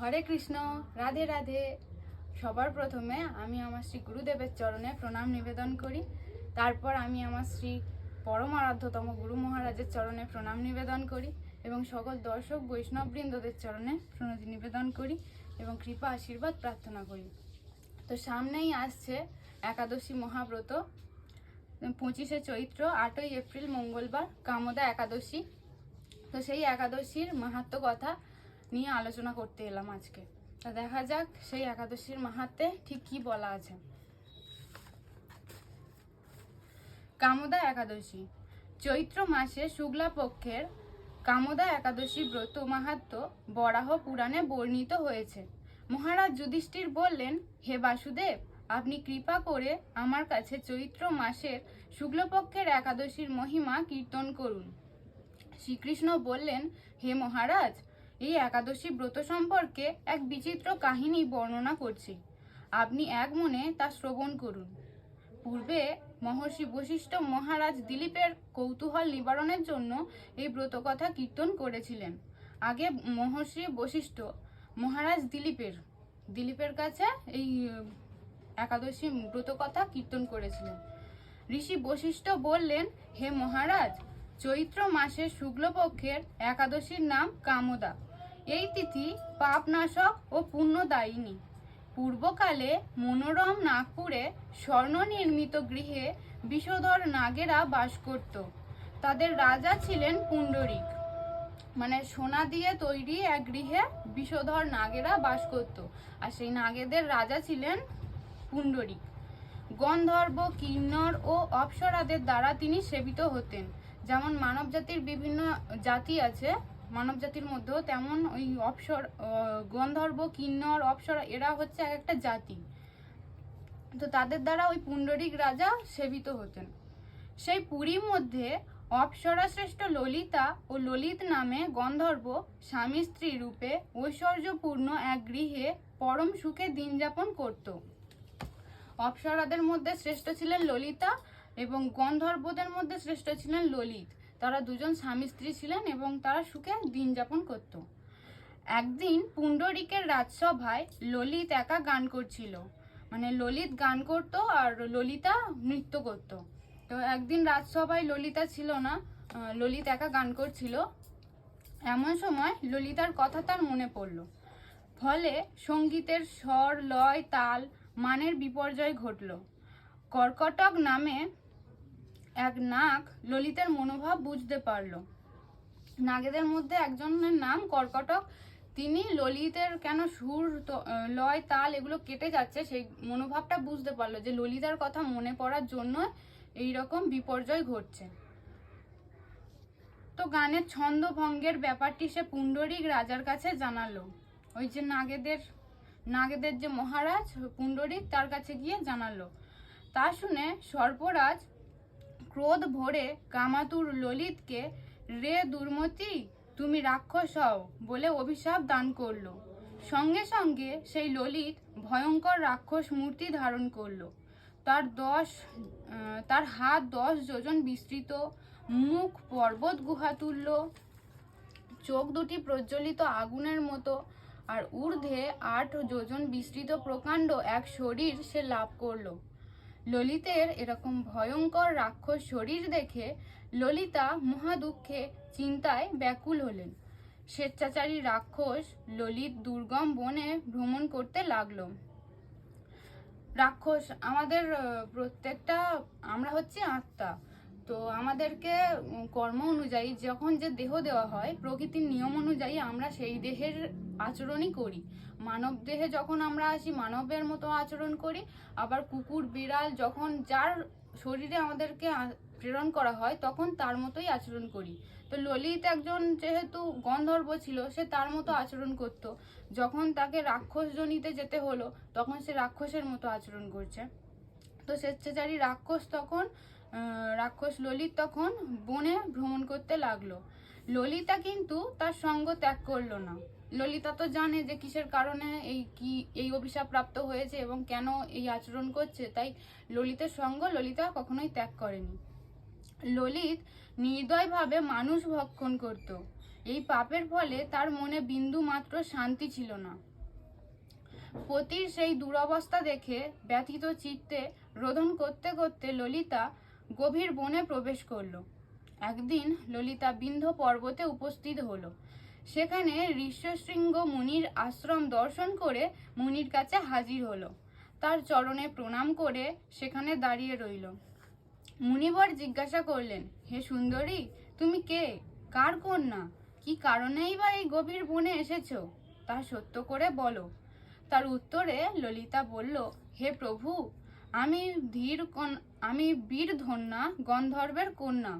হরে কৃষ্ণ, রাধে রাধে। সবার প্রথমে আমি আমার শ্রী গুরুদেবের চরণে প্রণাম নিবেদন করি। তারপর আমি আমার শ্রী পরম আরাধ্যতম গুরু মহারাজের চরণে প্রণাম নিবেদন করি এবং সকল দর্শক, বৈষ্ণববৃন্দদের চরণে প্রণতি নিবেদন করি এবং কৃপা, আশীর্বাদ প্রার্থনা করি। তো সামনেই আসছে একাদশী মহাব্রত। পঁচিশে চৈত্র, আটই এপ্রিল, মঙ্গলবার, কামদা একাদশী। তো সেই একাদশীর মাহাত্ম কথা নিয়ে আলোচনা করতে এলাম আজকে। তা দেখা যাক সেই একাদশীর মাহাত্মে ঠিক কি বলা আছে। কামদা একাদশী। চৈত্র মাসে শুক্লা পক্ষের কামদা একাদশী ব্রত মাহাত্ম বরাহ পুরাণে বর্ণিত হয়েছে। মহারাজ যুধিষ্ঠির বললেন, হে বাসুদেব, আপনি কৃপা করে আমার কাছে চৈত্র মাসের শুক্লপক্ষের একাদশীর মহিমা কীর্তন করুন। শ্রীকৃষ্ণ বললেন, হে মহারাজ এই একাদশী ব্রত সম্পর্কে এক বিচিত্র কাহিনী বর্ণনা করছি। আপনি এক মনে তা শ্রবণ করুন। পূর্বে মহর্ষি বশিষ্ঠ মহারাজ দিলীপের কৌতূহল নিবারণের জন্য এই ব্রতকথা কীর্তন করেছিলেন। আগে মহর্ষি বশিষ্ঠ মহারাজ দিলীপের দিলীপের কাছে এই একাদশী ব্রতকথা কীর্তন করেছিলেন। ঋষি বশিষ্ঠ বললেন, হে মহারাজ, চৈত্র মাসের শুক্লপক্ষের একাদশীর নাম কামদা। এই তিথি পাপনাশক ও পুণ্যদায়িনী। পূর্বকালে মনোরম নাগপুরে স্বর্ণ নির্মিত গৃহে বিষধর নাগেরা বাস করত। তাদের রাজা ছিলেন পুণ্ডরিক। মানে সোনা দিয়ে তৈরি এক গৃহে বিষধর নাগেরা বাস করত। আর সেই নাগেদের রাজা ছিলেন পুণ্ডরিক। গন্ধর্ব কিন্নর ও অপ্সরাদের দ্বারা তিনি সেবিত হতেন। যেমন মানব জাতির বিভিন্ন জাতি আছে মানব জাতির মধ্যেও তেমন ওই অপসর গন্ধর্ব, কিন্নর, অপ্সরা, এরা হচ্ছে এক একটা জাতি। তো তাদের দ্বারা ওই পুণ্ডরিক রাজা সেবিত হতেন। সেই পুরীর মধ্যে অপ্সরা শ্রেষ্ঠ ললিতা ও ললিত নামে গন্ধর্ব স্বামী স্ত্রী রূপে ঐশ্বর্যপূর্ণ এক গৃহে পরম সুখে দিন যাপন করত। অপ্সরাদের মধ্যে শ্রেষ্ঠ ছিলেন ললিতা এবং গন্ধর্বদের মধ্যে শ্রেষ্ঠ ছিলেন ললিত। তারা দুজন স্বামী স্ত্রী ছিলেন এবং তারা সুখে দিন যাপন করত। একদিন পুণ্ডরিকের রাজসভায় ললিত একা গান করছিল। মানে ললিত গান করত আর ললিতা নৃত্য করত। তো একদিন রাজসভায় ললিতা ছিল না ললিত একা গান করছিল। এমন সময় ললিতার কথা তার মনে পড়ল। ফলে সঙ্গীতের স্বর, লয়, তাল, মানের বিপর্যয় ঘটল। কর্কটক নামে এক নাগ ললিতের মনোভাব বুঝতে পারল। নাগেদের মধ্যে একজনের নাম কর্কটক। তিনি ললিতের কেন সুর লয়, তাল এগুলো কেটে যাচ্ছে সেই মনোভাবটা বুঝতে পারল যে ললিতার কথা মনে পড়ার জন্য এই রকম বিপর্যয় ঘটছে। তো গানের ছন্দ ভঙ্গের ব্যাপারটি সে পুণ্ডরিক রাজার কাছে জানালো। ওই যে নাগেদের নাগেদের যে মহারাজ পুণ্ডরিক তার কাছে গিয়ে জানালো। তা শুনে সর্পরাজ ক্রোধ ভরে কামাতুর ললিতকে, রে দুর্মতি, তুমি রাক্ষস হও বলে অভিশাপ দান করল। সঙ্গে সঙ্গে সেই ললিত ভয়ঙ্কর রাক্ষস মূর্তি ধারণ করল। তার দশ তার হাত দশ যোজন বিস্তৃত, মুখ পর্বত গুহা তুল্য, চোখ দুটি প্রজ্বলিত আগুনের মতো, আর ঊর্ধ্বে আট যোজন বিস্তৃত প্রকাণ্ড এক শরীর সে লাভ করল। ললিতের এরকম ভয়ঙ্কর রাক্ষস শরীর দেখে ললিতা মহাদুঃখে চিন্তায় ব্যাকুল হলেন। স্বেচ্ছাচারী রাক্ষস ললিত দুর্গম বনে ভ্রমণ করতে লাগল। রাক্ষস, আমাদের প্রত্যেকটা, আমরা হচ্ছে আত্মা। তো আমাদেরকে কর্ম অনুযায়ী যখন যে দেহ দেওয়া হয়, প্রকৃতির নিয়ম অনুযায়ী আমরা সেই দেহের আচরণই করি। মানব দেহে যখন আমরা আসি, মানবের মতো আচরণ করি। আবার কুকুর, বিড়াল যখন যার শরীরে আমাদেরকে প্রেরণ করা হয়, তখন তার মতোই আচরণ করি। তো ললিত একজন যেহেতু গন্ধর্ব ছিল, সে তার মতো আচরণ করত। যখন তাকে রাক্ষস জনিতে যেতে হলো, তখন সে রাক্ষসের মতো আচরণ করছে। তো স্বেচ্ছাচারী রাক্ষস তখন রাক্ষস ললিত তখন বনে ভ্রমণ করতে লাগল। ললিতা কিন্তু তার সঙ্গ ত্যাগ করল না। ললিতা তো জানে যে কিসের কারণে এই কি, এই অভিশাপ প্রাপ্ত হয়েছে এবং কেন এই আচরণ করছে, তাই ললিতের সঙ্গ ললিতা কখনোই ত্যাগ করেনি। ললিত নির্দয়ভাবে মানুষ ভক্ষণ করত। এই পাপের ফলে তার মনে বিন্দু মাত্র শান্তি ছিল না। পতির সেই দুরবস্থা দেখে ব্যথিত চিত্তে রোদন করতে করতে ললিতা গভীর বনে প্রবেশ করল। একদিন ললিতা বিন্ধ পর্বতে উপস্থিত হলো। সেখানে ঋষ্যশৃঙ্গ মুনির আশ্রম দর্শন করে মুনির কাছে হাজির হলো। তার চরণে প্রণাম করে সেখানে দাঁড়িয়ে রইল। মুনিবর জিজ্ঞাসা করলেন, হে সুন্দরী, তুমি কে? কার কন্যা? কি কারণেই বা এই গভীর বনে এসেছ? তা সত্য করে বলো। তার উত্তরে ললিতা বলল, হে প্রভু আমি ধীর আমি বীর ধন্যা, গন্ধর্বের কন্যা।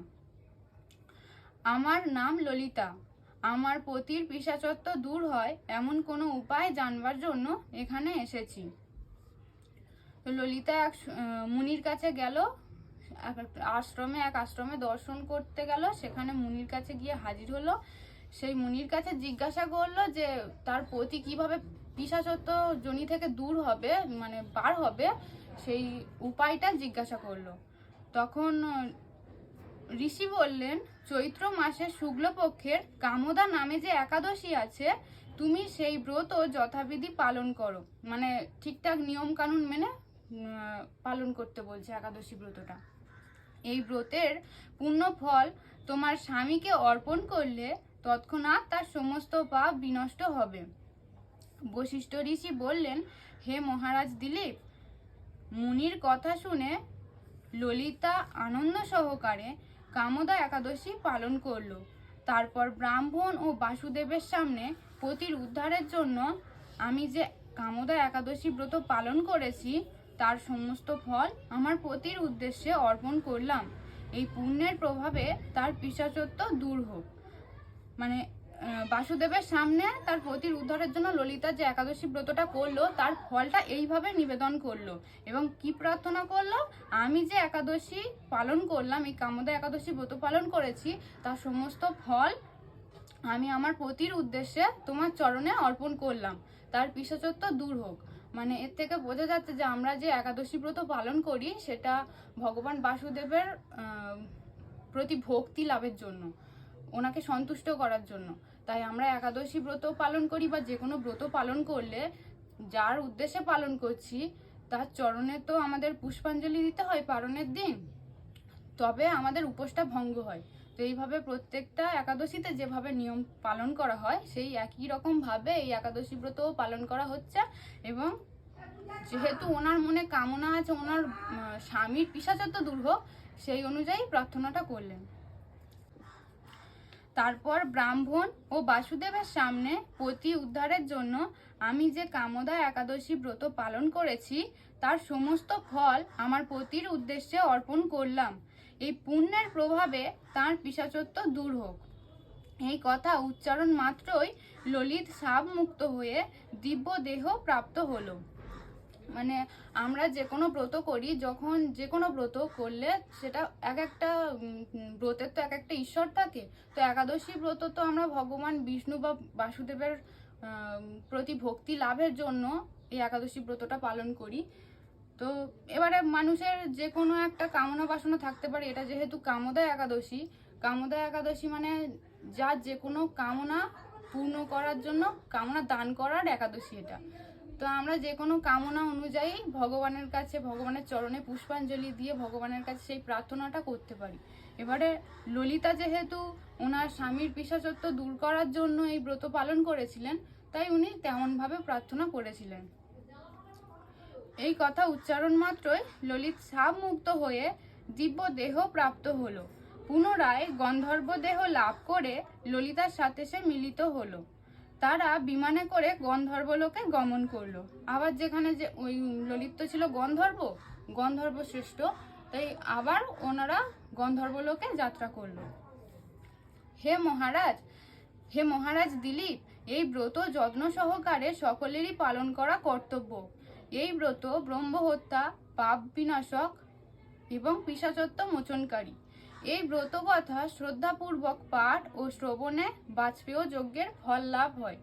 আমার নাম ললিতা। আমার পতির পিসাচত্ব দূর হয়, এমন কোনো উপায় জানবার জন্য এখানে এসেছি। তো ললিতা এক মুনির কাছে গেল। আশ্রমে, এক আশ্রমে দর্শন করতে গেল। সেখানে মুনির কাছে গিয়ে হাজির হলো। সেই মুনির কাছে জিজ্ঞাসা করল যে, তার পতি কীভাবে পিসাচত্ব জনি থেকে দূর হবে মানে বার হবে? সেই উপায়টা জিজ্ঞাসা করল। তখন ঋষি বললেন, চৈত্র মাসের শুক্লপক্ষের কামদা নামে যে একাদশী আছে, তুমি সেই ব্রত যথাবিধি পালন করো। মানে ঠিকঠাক নিয়ম কানুন মেনে পালন করতে বলছে একাদশী ব্রতটা। এই ব্রতের পূর্ণ ফল তোমার স্বামীকে অর্পণ করলে তৎক্ষণাৎ তার সমস্ত পাপ বিনষ্ট হবে। বশিষ্ঠ ঋষি বললেন, হে মহারাজ দিলীপ মুনির কথা শুনে ললিতা আনন্দ সহকারে কামদা একাদশী পালন করল। তারপর ব্রাহ্মণ ও বাসুদেবের সামনে পতির উদ্ধারের জন্য আমি যে কামদা একাদশী ব্রত পালন করেছি, তার সমস্ত ফল আমার পতির উদ্দেশ্যে অর্পণ করলাম। এই পুণ্যের প্রভাবে তার পিসাচত্ব দূর হোক। মানে বাসুদেবের সামনে তার পতির উদ্ধারের জন্য ললিতা যে একাদশী ব্রতটা করল, তার ফলটা এইভাবে নিবেদন করল এবং কি প্রার্থনা করল? আমি যে একাদশী পালন করলাম, এই কামদা একাদশী ব্রত পালন করেছি, তার সমস্ত ফল আমি আমার পতির উদ্দেশ্যে তোমার চরণে অর্পণ করলাম। তার পিসাচত্ব দূর হোক। মানে এর থেকে বোঝা যাচ্ছে যে আমরা যে একাদশী ব্রত পালন করি, সেটা ভগবান বাসুদেবের প্রতি ভক্তি লাভের জন্য। ওনাকে সন্তুষ্ট করার জন্য। তাই আমরা একাদশী ব্রত পালন করি বা যে কোনো ব্রত পালন করলে যার উদ্দেশ্যে পালন করছি, তার চরণে তো আমাদের পুষ্পাঞ্জলি দিতে হয় পালনের দিন, তবে আমাদের উপোসটা ভঙ্গ হয়। তো এইভাবে প্রত্যেকটা একাদশীতে যেভাবে নিয়ম পালন করা হয়, সেই একই রকম ভাবে এই একাদশী ব্রতও পালন করা হচ্ছে এবং যেহেতু ওনার মনে কামনা আছে, ওনার স্বামীর পিসাচত্ব দূর হোক সেই অনুযায়ী প্রার্থনাটা করলেন। তারপর ব্রাহ্মণ ও বাসুদেবের সামনে পতি উদ্ধারের জন্য আমি যে কামদা একাদশী ব্রত পালন করেছি, তার সমস্ত ফল আমার পতির উদ্দেশ্যে অর্পণ করলাম। এই পুণ্যের প্রভাবে তার পিসাচত্ব দূর হোক। এই কথা উচ্চারণ মাত্রই ললিত সাপ মুক্ত হয়ে দিব্য দেহ প্রাপ্ত হলো। মানে আমরা যে কোনো ব্রত করি, যখন যে কোনো ব্রত করলে সেটা এক একটা ব্রতের তো এক একটা ঈশ্বর থাকে, তো একাদশী ব্রত তো আমরা ভগবান বিষ্ণু বা বাসুদেবের প্রতি ভক্তি লাভের জন্য এই একাদশী ব্রতটা পালন করি। তো এবারে মানুষের যে কোনো একটা কামনা বাসনা থাকতে পারে, এটা যেহেতু কামদা একাদশী কামদা একাদশী মানে যার যে কোনো কামনা পূর্ণ করার জন্য, কামনা দান করার একাদশী এটা। তো আমরা যে কোনো কামনা অনুযায়ী ভগবানের কাছে, ভগবানের চরণে পুষ্পাঞ্জলি দিয়ে ভগবানের কাছে সেই প্রার্থনাটা করতে পারি। এবারে ললিতা যেহেতু ওনার স্বামীর পিসাচত্ব দূর করার জন্য এই ব্রত পালন করেছিলেন, তাই উনি তেমনভাবে প্রার্থনা করেছিলেন। এই কথা উচ্চারণ মাত্রই ললিত সাপ মুক্ত হয়ে দিব্য দেহ প্রাপ্ত হলো। পুনরায় গন্ধর্ব দেহ লাভ করে ললিতার সাথে সে মিলিত হলো। তারা বিমানে করে গন্ধর্বলোকে গমন করল। আবার যেখানে যে ওই ললিত ছিল গন্ধর্ব গন্ধর্ব শ্রেষ্ঠ, তাই আবার ওনারা গন্ধর্বলোকে যাত্রা করল। হে মহারাজ হে মহারাজ দিলীপ, এই ব্রত যত্ন সহকারে সকলেরই পালন করা কর্তব্য। এই ব্রত ব্রহ্মহত্যা, পাপ বিনাশক এবং পিসাচত্ব মোচনকারী। এই ব্রত কথা শ্রদ্ধাপূর্বক পাঠ ও শ্রবণে বাজপেয় যজ্ঞের ফল লাভ হয়।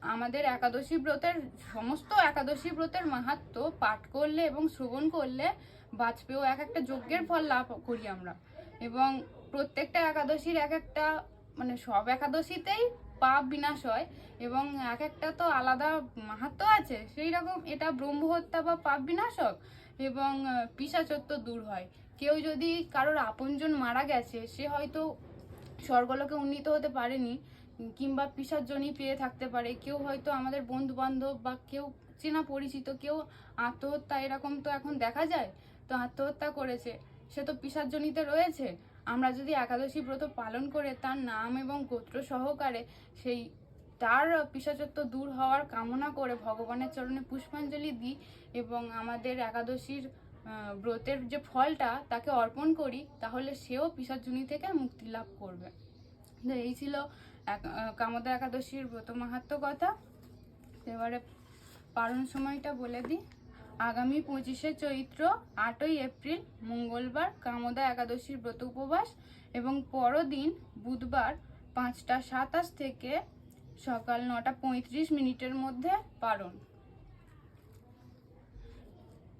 আমাদের একাদশী ব্রতের সমস্ত একাদশী ব্রতের মাহাত্ম পাঠ করলে এবং শ্রবণ করলে বাজপেয় এক একটা যজ্ঞের ফল লাভ করি আমরা। এবং প্রত্যেকটা একাদশীর এক একটা মানে সব একাদশীতেই পাপ বিনাশ হয় এবং এক একটা তো আলাদা মাহাত্ম আছে। সেই রকম এটা ব্রহ্মহত্যা বা পাপ বিনাশক এবং আহ, পিশাচত্ব দূর হয়। কেউ যদি কারোর আপনজন মারা গেছে, সে হয়তো স্বর্গলোকে উন্নীত হতে পারেনি কিংবা পিসার্জনই পেয়ে থাকতে পারে। কেউ হয়তো আমাদের বন্ধু বান্ধব বা কেউ চেনা পরিচিত, কেউ আত্মহত্যা এরকম তো এখন দেখা যায়, তো আত্মহত্যা করেছে, সে তো পিসার্জনিতে রয়েছে। আমরা যদি একাদশী ব্রত পালন করে তার নাম এবং গোত্র সহকারে সেই তার পিসাচত্ব দূর হওয়ার কামনা করে ভগবানের চরণে পুষ্পাঞ্জলি দিই এবং আমাদের একাদশীর ব্রতের যে ফলটা তাকে অর্পণ করি, তাহলে সেও পিসার্জনী থেকে মুক্তি লাভ করবে। তো এই ছিল কামদা একাদশীর ব্রত মাহাত্ম কথা। এবারে পালন সময়টা বলে দিই। আগামী পঁচিশে চৈত্র, আটই এপ্রিল, মঙ্গলবার কামদা একাদশীর ব্রত উপবাস এবং পরদিন বুধবার পাঁচটা সাতাশ থেকে সকাল নটা পঁয়ত্রিশ মিনিটের মধ্যে পালন।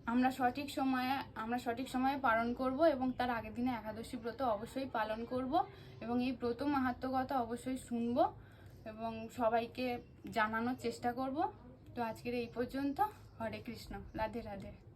আমরা সঠিক সময়ে, আমরা সঠিক সময়ে পালন করব এবং তার আগের দিনে একাদশী ব্রত অবশ্যই পালন করব এবং এই ব্রত মাহাত্ম কথা অবশ্যই শুনব এবং সবাইকে জানানোর চেষ্টা করব। তো আজকের এই পর্যন্ত। হরে কৃষ্ণ। রাধে রাধে।